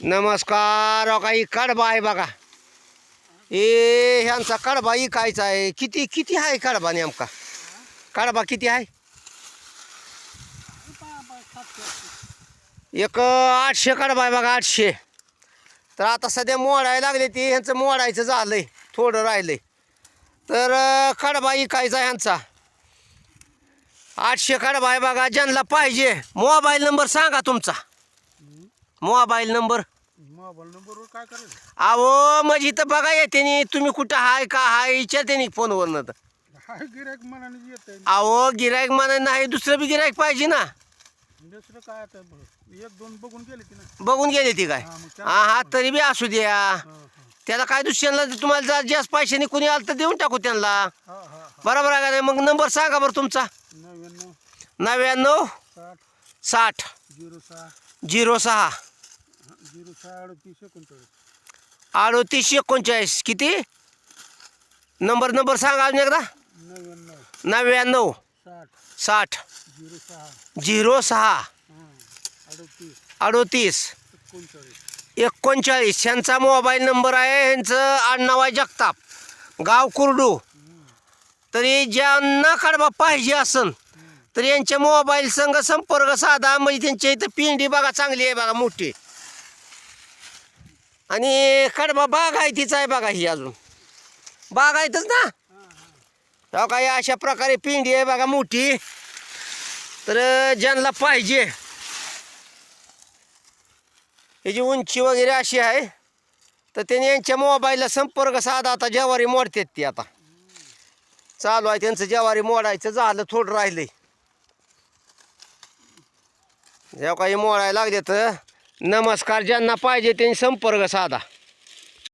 नमस्कार काही कडबा आहे बघा. ए ह्यांचा कडबा इकायचा आहे? किती किती आहे कडबा नेमका? कडबा किती आहे? एक आठशे कडबा आहे बघा आठशे. तर आता सध्या मोडायला लागले ते ह्यांचं मोडायचं झालंय थोडं राहिलंय. तर कडबा इकायचा ह्यांचा? आठशे कडबा आहे बघा ज्यांना पाहिजे. मोबाईल नंबर सांगा तुमचा. Mobile number. मोबाईल नंबरवर काय करायचं? अहो म्हणजे इथं बघा येते नी. तुम्ही कुठं हाय का हाय विचारते नी फोनवरनं तर. हाय गिरायक मनाने येत आहे अहो गिरायक म्हणा नाही दुसरं बी गिरायक पाहिजे ना. दुसरं काय आता बघ. एक दोन बघून गेले की ना बघून गेले ती काय? हा, मग त्या- हा हा तरी बी असू द्या. हा. त्याला काय दुसऱ्यांना तुम्हाला जर जास्त पैशाने कुणी आलं तर देऊन टाकू त्यांना. हा हा हा. बरोबर आहे का नाही? मग नंबर सांगा बरं तुमचा. नव्याण्णव नव्याण्णव साठ साठ झिरो सहा झिरो सहा. झिरो सहा अडतीस एकोणचाळीस. अडोतीस एकोणचाळीस. किती? नंबर नंबर सांगा अजून एकदा. नव्याण्णव. नव्याण्णव. साठ. साठ. झिरो सहा. झिरो सहा. हां. अडतीस. अडोतीस. एकोणचाळीस. एकोणचाळीस. यांचा मोबाईल नंबर आहे. यांचं आडनाव आहे जगताप. गाव कुर्डू. तरी ज्यांना कडबा पाहिजे असन तर यांच्या मोबाईल संघ संपर्क साधा. म्हणजे त्यांच्या इथं पिंडी बघा चांगली आहे बघा मोठी. आणि कडबा बाग आहे बघा ही अजून. बाग आहेतच ना? हो काही अशा प्रकारे पिंडी आहे बघा मोठी. तर ज्यांना पाहिजे. ह्याची उंची वगैरे अशी आहे तर त्यांनी यांच्या मोबाईलला संपर्क साधा. आता ज्वारी मोडतात ती आता. चालू आहे त्यांचं ज्वारी मोडायचं झालं थोडं राहिलंय. जेव्हा काही मोडायला लागले तर नमस्कार ज्यांना पाहिजे त्यांनी संपर्क साधा.